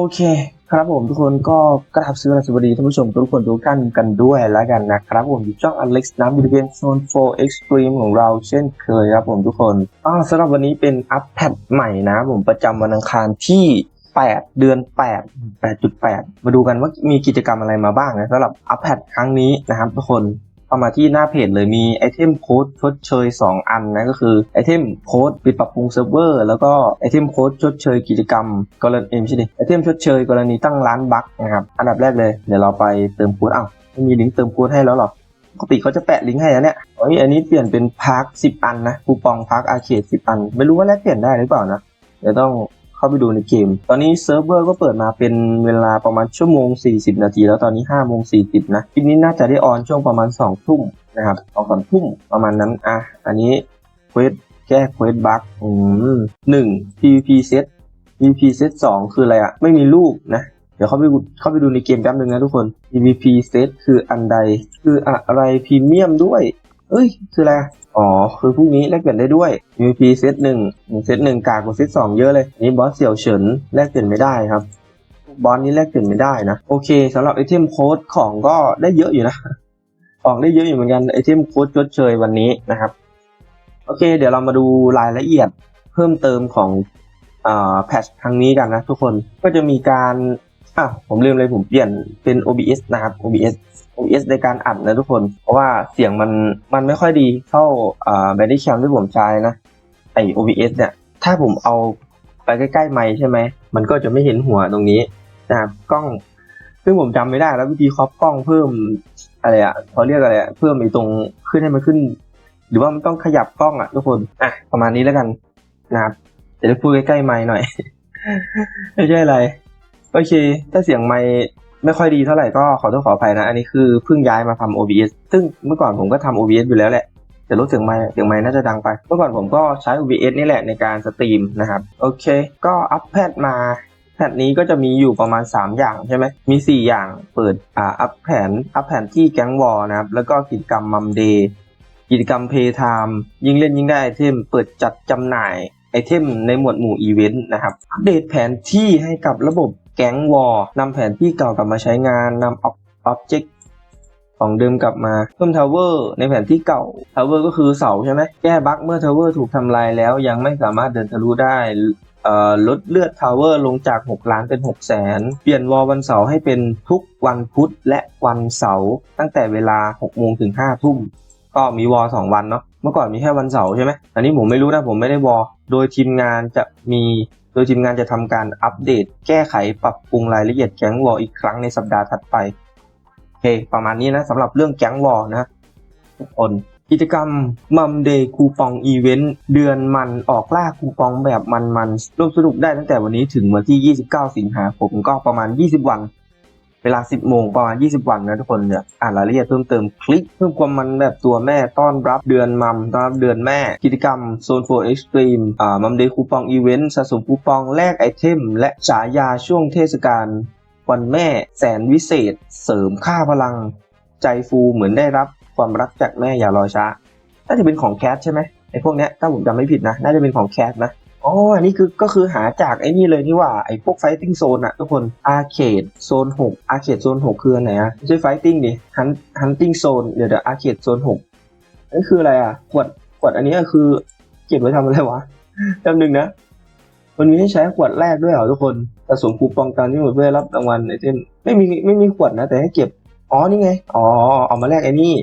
โอเค ครับผมทุกคนก็กราบสวัสดีท่านผู้ชมทุกคนทุกท่านกันด้วยแล้วกันนะครับผมอยู่ช่อง Alex น้ำบริเวณโซน4 Extreme ของเราเช่นเคยครับผมทุกคนอ่าสำหรับวันนี้เป็นอัปแพดใหม่นะผมประจำวันอังคารที่ 8 เดือน 8 8.8 มาดูกันว่ามีกิจกรรมอะไรมาบ้างนะสำหรับอัปแพดครั้งนี้นะครับทุกคน เข้ามาที่หน้าเพจเลยมีไอเทมโค้ดชดเชย 2 อันนะก็คือไอเทมโค้ดปิดปรับปรุงเซิร์ฟเวอร์แล้วก็ไอเทมโค้ดชดเชยกิจกรรม กรณีเอ็มใช่ดิไอเทมชดเชยกรณีตั้งร้านบั๊กนะครับอันดับแรกเลยเดี๋ยวเราไปเติมโค้ดอ้าวไม่มีลิงก์เติมโค้ดให้แล้วหรอปกติเขาจะแปะลิงก์ให้นะเนี่ยเอ้ยอันนี้เปลี่ยนเป็นพาร์คสิอันนะคูปองพาร์คอาร์เคดสิอัน ไม่รู้ว่าแลกเปลี่ยนได้หรือเปล่านะเดี๋ยวต้อง เข้าไปดูในเกม ตอนนี้เซิร์ฟเวอร์ก็เปิดมาเป็นเวลาประมาณชั่วโมง 40 นาที แล้วตอนนี้5โมง40นะคลิปนี้น่าจะได้ออนช่วงประมาณ2ทุ่มนะครับสองสามทุ่มประมาณนั้นอะอันนี้เควสแก้เควสบั๊กอืมหนึ่ง PVP เซต PVP เซตสองคืออะไรอะไม่มีรูปนะเดี๋ยวเข้าไปเข้าไปดูในเกมแป๊บนึงนะทุกคน PVP เซตคืออันใด คืออะไรพรีเมียมด้วย เอ้ย คืออะไร อ๋อ คือพวกนี้แลกเปลี่ยนได้ด้วย PVP เซตหนึ่งเซตหนึ่งกากกว่าเซตสองเยอะเลยนนี้บอสเสี่ยวเฉินแลกเปลี่ยนไม่ได้ครับบอสนี้แลกเปลี่ยนไม่ได้นะ โอเคสำหรับไอเทมโค้ดของก็ได้เยอะอยู่นะ ของได้เยอะอยู่เหมือนกันไอเทมโค้ดชดเชยวันนี้นะครับ โอเค เดี๋ยวเรามาดูรายละเอียดเพิ่มเติมของอ่าแพทครั้งนี้กันนะทุกคนก็จะมีการ อะผมลืมเลยผมเปลี่ยนเป็น OBS นะครับ OBS OBS ในการอัดนะทุกคน เพราะว่าเสียงมันมันไม่ค่อยดีเท่าอ่าแบดดี้แคมที่ผมใช้นะไอ OBS เนี่ย ถ้าผมเอาไปใกล้ๆไมค์ใช่ไหม มันก็จะไม่เห็นหัวตรงนี้นะครับกล้อง ซึ่งผมจำไม่ได้แล้ววิธีครอปกล้องเพิ่มอะไรอะเขาเรียกอะไรอะเพิ่มไอตรงขึ้นให้มันขึ้น หรือว่ามันต้องขยับกล้องอะทุกคนอะประมาณนี้แล้วกันนะครับจะได้พูดใกล้ๆไมค์หน่อย ไม่ใช่อะไร โอเค ถ้าเสียงไมค์ไม่ค่อยดีเท่าไหร่ก็ขอโทษขออภัยนะ อันนี้คือเพิ่งย้ายมาทำ OBS ซึ่งเมื่อก่อนผมก็ทำ OBS อยู่แล้วแหละ แต่รู้เสียงไมค์เสียงไมค์น่าจะดังไป เมื่อก่อนผมก็ใช้ OBS นี่แหละในการสตรีมนะครับ โอเค ก็อัปแพดมาแผนนี้ก็จะมีอยู่ประมาณ 3 อย่างใช่ไหม มี 4 อย่างเปิดอ่าอัพแผนอัพแผนที่แก๊งวอลนะครับ แล้วก็กิจกรรมมัมเดย์กิจกรรมเพย์ไทม์ยิ่งเล่นยิ่งได้ไอเทม เปิดจัดจำหน่ายไอเทมในหมวดหมู่อีเวนต์นะครับ อัปเดตแผนที่ให้กับระบบ แก๊งวอลนำแผนที่เก่ากลับมาใช้งานนำอ็อบเจกต์ของเดิมกลับมาเพิ่มทาวเวอร์ในแผนที่เก่าทาวเวอร์ก็คือเสาใช่ไหมแก้บั๊กเมื่อทาวเวอร์ถูกทำลายแล้วยังไม่สามารถเดินทะลุได้ลดเลือดทาวเวอร์ลงจาก 6 ล้านเป็น6 0แสน เปลี่ยนวอลวันเสาร์ให้เป็นทุกวันพุธและวันเสาร์ตั้งแต่เวลา 6 โมงถึง 5 ทุ่ม ก็มีวอลสองวันเนาะ เมื่อก่อนมีแค่วันเสาร์ใช่ไหม อันนี้ผมไม่รู้นะผมไม่ได้วอลโดยทีมงานจะมี ดยทีมงานจะทำการอัปเดต แก้ไขปรับปรุงรายละเอียดแก๊งวอลอีกครั้งในสัปดาห์ถัดไปโอเคประมาณนี้นะสำหรับเรื่องแก๊งวอลนะทุกคนกิจกรรมมัมเดย์คูปองอีเวนต์เดือนมันออกล่าคูปองแบบมันมันๆร่วมสนุกได้ตั้งแต่วันนี้ถึงวันที่ 29 สิงหาคมก็ประมาณ 20 วัน เวลา 10 โมงประมาณ 20 วันนะทุกคนเนี่ยอ่านรายละเอียดเพิ่มเติมคลิก เพิ่มความมันแบบตัวแม่ต้อนรับเดือนมัมต้อนรับเดือนแม่ กิจกรรมโซน4 Extreme อ่ามัมเดย์คูปองอีเวนต์สะสมคูปองแลกไอเทม และฉายาช่วงเทศกาลวันแม่แสนวิเศษ เสริมค่าพลัง ใจฟูเหมือนได้รับความรักจากแม่อย่ารอช้าน่าจะเป็นของแคทใช่ไหมไอพวกเนี้ยถ้าผมจำไม่ผิดนะ น่าจะเป็นของแคทนะ อ๋อ อันนี้คือก็คือหาจากไอ้นี่เลยที่ว่าไอ้พวกไฟติ้งโซนอะทุกคนอาร์เคดโซนหกอาร์เคดโซนหกคืออันไหนอะไม่ใช่ไฟติ้งดิฮันฮันติ้งโซนเดี๋ยวเดี๋ยวอาร์เคดโซนหกนั่นคืออะไรอะขวดขวดอันนี้คือเก็บไว้ทำอะไรวะจำหนึ่งนะ มันมีให้ใช้ขวดแรกด้วยเหรอทุกคนสะสมคูปองตามที่หมดเพื่อรับรางวัลไอเทมไม่มีไม่มีขวดนะ แต่ให้เก็บอ๋อนี่ไงอ๋อเอามาแลกไอ้นี่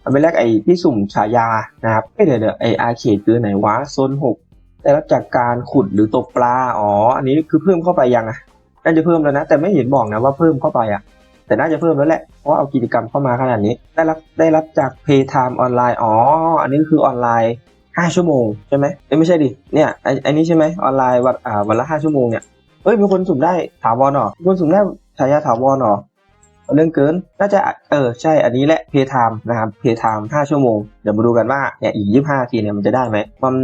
เอาไปแลกไอ้ที่สุ่มฉายานะครับเอ้ยเดี๋ยวเดี๋ยวไอ้อาร์เคดคือไหนวะโซนหก ได้รับจากการขุดหรือตกปลา อ๋อ อันนี้คือเพิ่มเข้าไปยังอะ น่าจะเพิ่มแล้วนะ แต่ไม่เห็นบอกนะว่าเพิ่มเข้าไปอะ แต่น่าจะเพิ่มแล้วแหละ เพราะเอากิจกรรมเข้ามาขนาดนี้ ได้รับได้รับจาก Paytime ออนไลน์ อ๋อ อันนี้คือออนไลน์ 5 ชั่วโมงใช่ไหมเอ้ยไม่ใช่ดิ เนี่ยไอ้ไอ้นี้ใช่ไหมออนไลน์วันอ่าวันละ 5 ชั่วโมงเนี่ย เอ้ยมีคนสุ่มได้ถาวรหรอมีคนสุ่มได้ฉายาถาวรหรอ เรื่องเกิน น่าจะเออใช่อันนี้แหละเพย์ไทม์นะครับเพย์ไทม์5ชั่วโมง เดี๋ยวมาดูกันว่าเนี่ยอีก25ทีเนี่ยมันจะได้ไหมมัม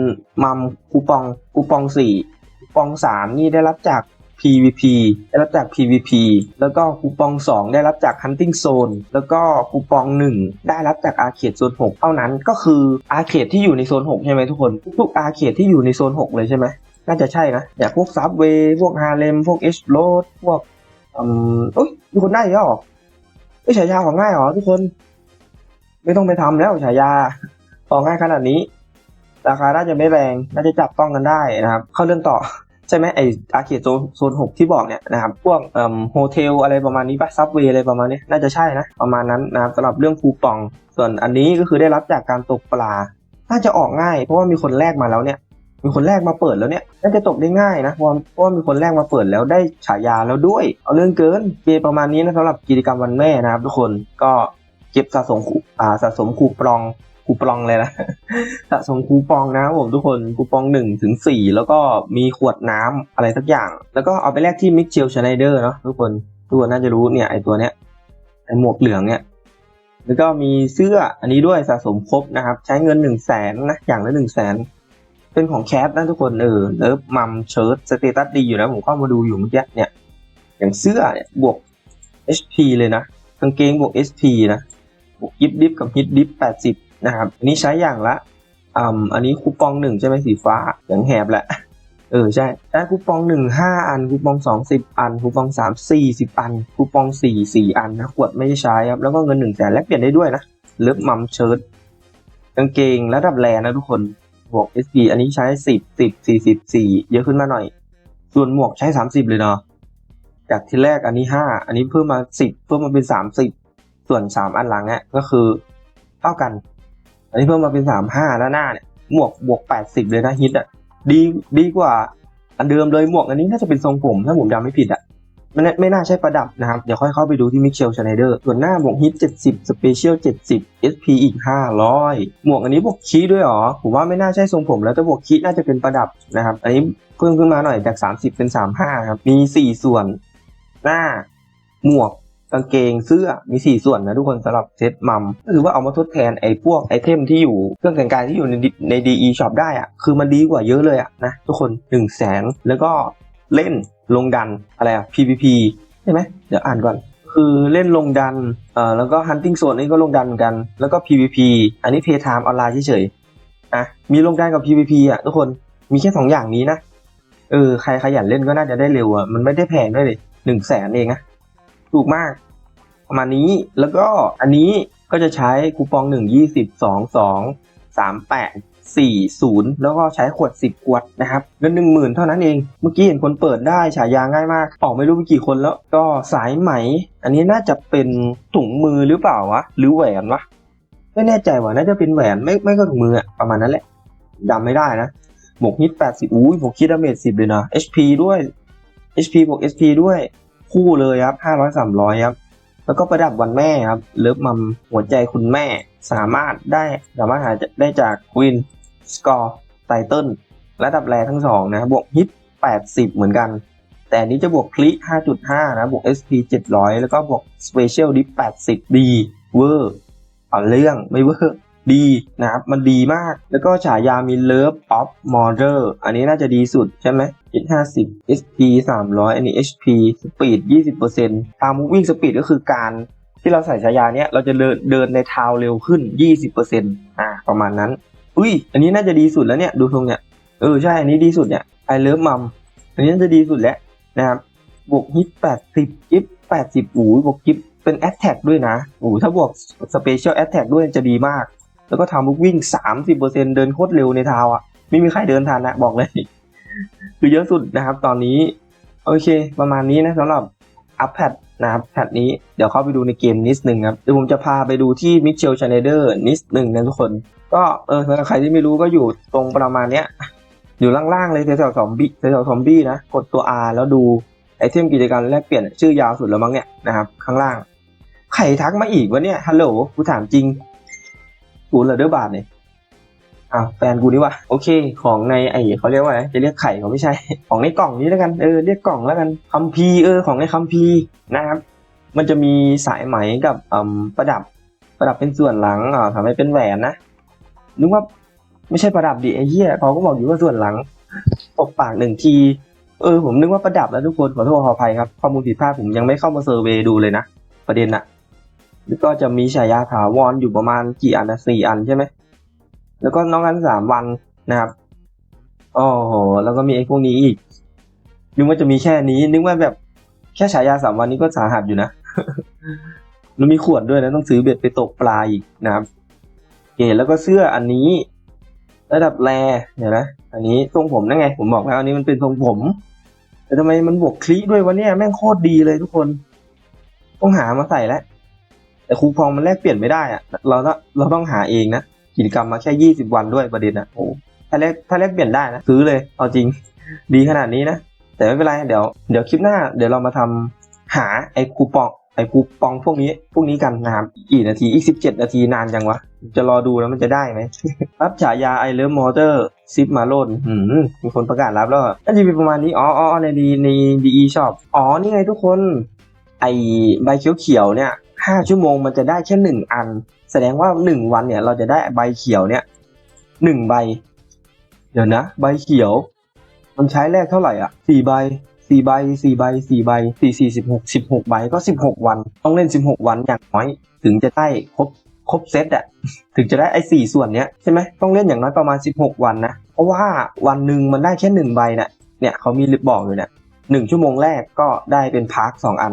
มัมคูปองคูปอง4คูปอง3นี่ได้รับจาก PVP ได้รับจาก PVP แล้วก็คูปอง 2 ได้รับจาก Hunting Zone แล้วก็คูปอง 1 ได้รับจาก Arcade Zone 6เท่านั้นก็คือ Arcade ที่อยู่ในโซน 6 ใช่ไหมทุกคน ทุกๆ Arcade ที่อยู่ในโซน 6 เลยใช่ไหมน่าจะใช่นะเนี่ยพวกซับเวย์พวกฮาเลมพวกเอชโรดพวก อืมอุ้ยมีคนได้อีกแล้วเหรอเอ้ยฉายาของง่ายเหรอทุกคน ไม่ต้องไปทำแล้วฉายาของง่ายขนาดนี้ ราคาน่าจะไม่แรงน่าจะจับต้องกันได้นะครับ เข้าเรื่องต่อใช่ไหมไออาเขตโซนโซนหกที่บอกเนี่ยนะครับพวกเอ่อโฮเทลอะไรประมาณนี้ปะซับเวย์อะไรประมาณนี้น่าจะใช่นะประมาณนั้นนะครับสำหรับเรื่องคูปอง ส่วนอันนี้ก็คือได้รับจากการตกปลาน่าจะออกง่าย เพราะว่ามีคนแลกมาแล้วเนี่ย มีคนแรกมาเปิดแล้วเนี่ยน่าจะตกได้ง่ายนะเพราะว่าเพราะมีคนแรกมาเปิดแล้วได้ฉายาแล้วด้วย เอาเรื่องเกินเกประมาณนี้นะสำหรับกิจกรรมวันแม่นะครับทุกคนก็เก็บสะสมคูอ่าสะสมคูปองคูปองเลยนะสะสมคูปองนะผมทุกคนคูปองหนึ่งถึงสี่แล้วก็มีขวดน้ำอะไรสักอย่าง แล้วก็เอาไปแลกที่มิกเชลชไนเดอร์เนาะทุกคนทุกคนน่าจะรู้เนี่ยไอตัวเนี้ยไอหมวกเหลืองเนี่ยแล้วก็มีเสื้ออันนี้ด้วยสะสมครบนะครับ ใช้เงินหนึ่งแสนนะอย่างละหนึ่งแสน เป็นของแคสนะทุกคนเออเลิฟมัมเชิร์ตสเตตัสดีอยู่นะผมเข้ามาดูอยู่เมื่อกี้เนี่ย อย่างเสื้อเนี่ยบวก HP เลยนะกางเกงบวก SP นะบวกยิบดิฟกับฮิตดิฟแปดสิบนะครับอันนี้ใช้อย่างละอ่าอันนี้คูปองหนึ่งใช่ไหมสีฟ้าอย่างแหบแหละเออใช่ได้คูปองหนึ่งห้าอันคูปองสองสิบอันคูปองสามสี่สิบอันคูปองสี่สี่อันนะขวดไม่ได้ใช้ครับแล้วก็เงินหนึ่งแสนแลกเปลี่ยนได้ด้วยนะเลิฟมัมเชิร์ตกางเกงระดับแรนะทุกคน บวก SP อันนี้ใช้สิบสิบสี่สิบสี่เยอะขึ้นมาหน่อย ส่วนหมวกใช้สามสิบเลยเนาะ จากที่แรกอันนี้ห้าอันนี้เพิ่มมาสิบเพิ่มมาเป็นสามสิบส่วนสามอันหลังเนี่ยก็คือเท่ากัน อันนี้เพิ่มมาเป็นสามห้าแล้วหน้าเนี่ยหมวกบวกแปดสิบเลยนะฮิตอะดีดีกว่าอันเดิมเลยหมวกอันนี้น่าจะเป็นทรงผมถ้าผมจำไม่ผิดอะ ม่น่าไม่น่าใช่ประดับนะครับ เดี๋ยวค่อยเข้าไปดูที่มิเชลชไนเดอร์ ส่วนหน้าบวกฮิต 70 สเปเชียล 70 SP อีก 500 หมวกอันนี้บวกคีด้วยหรอ ผมว่าไม่น่าใช่ทรงผมแล้วแต่บวกคีน่าจะเป็นประดับนะครับ อันนี้เพิ่มขึ้นมาหน่อยจาก 30 เป็น 35 ครับ มี 4 ส่วน หน้า หมวกกางเกงเสื้อมีสี่ส่วนนะทุกคนสำหรับเซตมัมก็คือว่าเอามาทดแทนไอ้พวกไอเทมที่อยู่เครื่องแต่งกายที่อยู่ในใน DE Shop ได้อะคือมันดีกว่าเยอะเลยอะนะทุกคน1นึ่งแสนแล้วก็ เล่นลงดันอะไรอะ PVP ใช่ไหมเดี๋ยวอ่านก่อน คือเล่นลงดันเอ่อแล้วก็ Hunting Zone นี่ก็ลงดันเหมือนกัน แล้วก็ PVP อันนี้ Play Time ออนไลน์เฉยๆอะมีลงดันกับ PVP อะทุกคนมีแค่สองอย่างนี้นะเออใครขยันเล่นก็น่าจะได้เร็วอะมันไม่ได้แพงด้วยเลยหนึ่งแสนเองนะถูกมากประมาณนี้แล้วก็อันนี้ก็จะใช้คูปองหนึ่งยี่สิบสองสองสามแปด สี่ศูนย์แล้วก็ใช้ขวดสิบขวดนะครับเงินหนึ่งหมื่นเท่านั้นเอง เมื่อกี้เห็นคนเปิดได้ฉายาง่ายมาก ออกไม่รู้ไปกี่คนแล้วก็สายไหม อันนี้น่าจะเป็นถุงมือหรือเปล่าวะ หรือแหวนวะ ไม่แน่ใจว่าน่าจะเป็นแหวนไม่ไม่ก็ถุงมืออะประมาณนั้นแหละจำไม่ได้นะบวกฮิตแปดสิบอุ้ยบวกคิดดาเมจสิบเลยนะ HP ด้วย HP บวก SP ด้วยคู่เลยครับห้าร้อยสามร้อยครับ แล้วก็ประดับวันแม่ครับ เลิฟมัมหัวใจคุณแม่สามารถได้สามารถหาได้จากควีน สกอร์ไตเติลระดับแรทั้งสองนะบวกฮิต80 เหมือนกัน แต่นี้จะบวกคลิ5.5 นะ บวก SP 700 แล้วก็บวก Special Dip 80 ดีเวอร์เอาเรื่องไม่เวอร์ดีนะครับมันดีมาก แล้วก็ฉายามี Love of Mother อันนี้น่าจะดีสุดใช่ไหม Hit 50 SP 300อันนี้ HP Speed 20% Time Moving Speed ก็คือการที่เราใส่ฉายาเนี้ยเราจะเดินเดินในทาวเร็วขึ้น20%อ่าประมาณนั้น อุ้ย อันนี้น่าจะดีสุดแล้วเนี่ยดูทรงเนี่ยเออใช่อันนี้ดีสุดเนี่ย I love mom อันนี้น่าจะดีสุดแล้วนะครับบวกฮิต80กิฟ80อู๋บวกกิฟเป็น attack ด้วยนะโอ้ถ้าบวก special attack ด้วยจะดีมาก แล้วก็ทำบุกวิ่ง 30%เดินโคตรเร็วในทาวน์อะ ไม่มีใครเดินทันนะบอกเลย คือเยอะสุดนะครับตอนนี้ โอเค ประมาณนี้นะสำหรับอัพแพด นะครับแพดนี้เดี๋ยวเข้าไปดูในเกมนิดนึงครับเดี๋ยวผมจะพาไปดูที่มิเชลชาเนเดอร์นิดนึงนะทุกคน ก็เออสำหรับใครที่ไม่รู้ก็อยู่ตรงประมาณเนี้ยอยู่ล่างๆเลยแถวๆซอมบี้แถวๆซอมบี้นะกดตัว R แล้วดูไอเทมกิจการแลกเปลี่ยนชื่อยาวสุดแล้วมั้งเนี่ยนะครับข้างล่าง ใครทักมาอีกวะเนี่ยฮัลโหลกูถามจริงกูเหรอเดอร์บาทเนี่ย อ้าวแฟนกูนี่วะโอเค ของในไอ้เขาเรียกว่าอะไรจะเรียกไข่เขาไม่ใช่ ของในกล่องนี้แล้วกันเออเรียกกล่องแล้วกันคัมพีเออของในคัมพีนะครับ มันจะมีสายไหมกับอืมประดับประดับเป็นส่วนหลังอ่าทำให้เป็นแหวนนะนึกว่าไม่ใช่ประดับดิไอ้เหี้ยเขาก็บอกอยู่ว่าส่วนหลังตบปากหนึ่งทีเออผมนึกว่าประดับแล้วทุกคนขอโทษขออภัยครับข้อมูลผิดพลาดผมยังไม่เข้ามาเซอร์เวยดูเลยนะประเด็นน่ะแล้วก็จะมีฉายาถาวรอยู่ประมาณกี่อันนะสี่อันใช่ไหม แล้วก็น้องกันสามวันนะครับอ๋อแล้วก็มีไอ้พวกนี้อีกนึกว่าจะมีแค่นี้ นึกว่าแบบแค่ฉายาสามวันนี้ก็สาหัสอยู่นะแล้วมีขวดด้วยนะต้องซื้อเบ็ดไปตกปลาอีกนะครับโอเคแล้วก็เสื้ออันนี้ ระดับแรเดี๋ยวนะอันนี้ทรงผมนั่นไง ผมบอกแล้วอันนี้มันเป็นทรงผมแต่ทำไมมันบวกคลิด้วยวะเนี่ยแม่งโคตรดีเลยทุกคน ต้องหามาใส่แล้วแต่คูปองมันแลกเปลี่ยนไม่ได้อะเราต้องเราต้องหาเองนะ กิจกรรมมาแค่ยี่สิบวันด้วยประเด็นนะโอ้ถ้าแลกถ้าแลกเปลี่ยนได้นะซื้อเลยเอาจริงดีขนาดนี้นะ แต่ไม่เป็นไรเดี๋ยวเดี๋ยวคลิปหน้าเดี๋ยวเรามาทำหาไอ้คูปองไอ้คูปองพวกนี้พวกนี้กันนะครับอีกนาทีอีกสิบเจ็ดนาทีนานจังวะ จะรอดูแล้วมันจะได้ไหมรับฉายาไอเลิฟมอเตอร์ซิปมาโลนหืมมีคนประกาศรับแล้วอะน่าจะมีประมาณนี้อ๋ออ๋อในดีในดีอีชอปอ๋อนี่ไงทุกคน ไอใบเขียวๆเนี่ย ห้าชั่วโมงมันจะได้แค่หนึ่งอัน แสดงว่าหนึ่งวันเนี่ยเราจะได้ใบเขียวเนี่ยหนึ่งใบ เดี๋ยวนะ ใบเขียว มันใช้แรกเท่าไหร่อะสี่ใบสี่ใบสี่ใบสี่ใบสี่สี่สิบหกสิบหกใบก็สิบหกวัน ต้องเล่นสิบหกวันอย่างน้อย ถึงจะได้ครบครบเซตอะถึงจะได้ไอ้สี่ส่วนเนี้ยใช่ไหมต้องเล่นอย่างน้อยประมาณสิบหกวันนะเพราะว่าวันหนึ่งมันได้แค่หนึ่งใบน่ะเนี่ยเขามีบอกอยู่เนี่ยหนึ่งชั่วโมงแรกก็ได้เป็นพาร์คสองอัน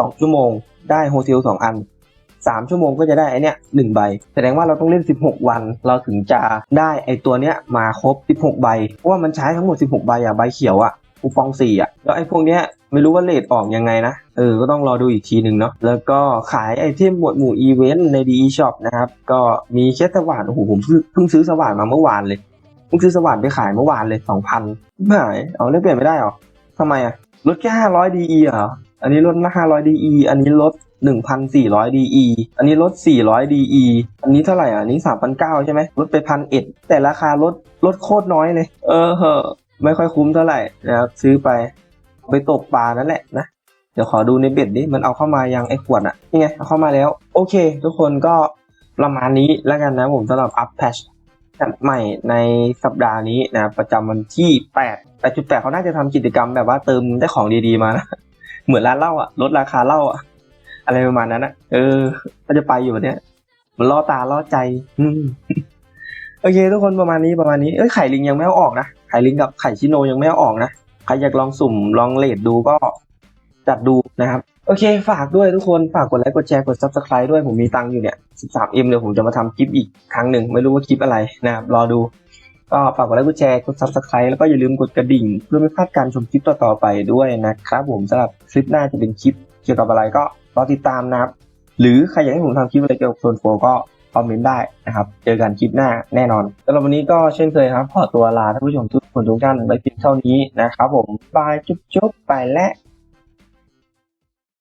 สองชั่วโมง ได้โฮเทลสองอันสามชั่วโมงก็จะได้ไอเนี้ยหนึ่งใบ แสดงว่าเราต้องเล่นสิบหกวัน เราถึงจะได้ไอตัวเนี้ยมาครบสิบหกใบ เพราะว่ามันใช้ทั้งหมดสิบหกใบอะใบเขียวอะคูปองสี่อะแล้วไอพวกเนี้ยไม่รู้ว่าเลทออกยังไงนะ เออ ก็ต้องรอดูอีกทีหนึ่งเนาะ แล้วก็ขายไอเทมหมวดหมู่อีเวนต์ใน DE Shop นะครับ ก็มีแค่สว่าน โอ้โห ผมเพิ่งเพิ่งซื้อสว่านมาเมื่อวานเลย เพิ่งซื้อสว่านไปขายเมื่อวานเลยสองพันไม่หายเอาเล่นเปลี่ยนไม่ได้หรอทำไมอะลดแค่ห้าร้อย DE เหรอ อันนี้ลดห้าร้อย DE อันนี้ลดหนึ่งพันสี่ร้อย DE อันนี้ลดสี่ร้อย DE อันนี้เท่าไหร่อะอันนี้สามพันเก้าใช่ไหมลดไปพันเอ็ดแต่ราคาลดลดโคตรน้อยเลย เออเหอะไม่ค่อยคุ้มเท่าไหร่นะครับซื้อไปไปตกปลานั่นแหละนะเดี๋ยวขอดูในเบ็ดดิมันเอาเข้ามายังไอ้ขวดอะนี่ไงเอาเข้ามาแล้ว โอเค ทุกคนก็ประมาณนี้แล้วกันนะผมสำหรับอัพแพชใหม่ในสัปดาห์นี้นะประจำวันที่ 8 8.8 เขาน่าจะทำกิจกรรมแบบว่าเติมได้ของดีๆมานะ เหมือนร้านเหล้าอะลดราคาเหล้าอะ อะไรประมาณนั้นอะ เออ ก็จะไปอยู่แบบเนี้ย มันล่อตาล่อใจ อืมโอเค ทุกคนประมาณนี้ประมาณนี้เอ้ยไข่ลิงยังไม่เอาออกนะไข่ลิงกับไข่ชิโนยังไม่เอาออกนะใครอยากลองสุ่มลองเลดดูก็จัดดูนะครับ โอเค ฝากด้วยทุกคนฝากกดไลค์กดแชร์กด subscribe ด้วยผมมีตังค์อยู่เนี่ย 13m เดี๋ยวผมจะมาทำคลิปอีกครั้งหนึ่งไม่รู้ว่าคลิปอะไรนะครับรอดู ก็ฝากกดไลค์กดแชร์กด subscribe แล้วก็อย่าลืมกดกระดิ่ง เพื่อไม่พลาดการชมคลิปต่อๆไปด้วยนะครับผมสำหรับคลิปหน้าจะเป็นคลิปเกี่ยวกับอะไรก็รอติดตามนะครับ หรือใครอยากให้ผมทำคลิปอะไรเกี่ยวกับโซนโฟก็คอมเมนต์ได้นะครับ เจอกันคลิปหน้าแน่นอนสำหรับวันนี้ก็เช่นเคยครับ ขอตัวลาท่านผู้ชมทุกคนทุกท่านไปเพียงเท่านี้นะครับผมบายจุ๊บๆไปและ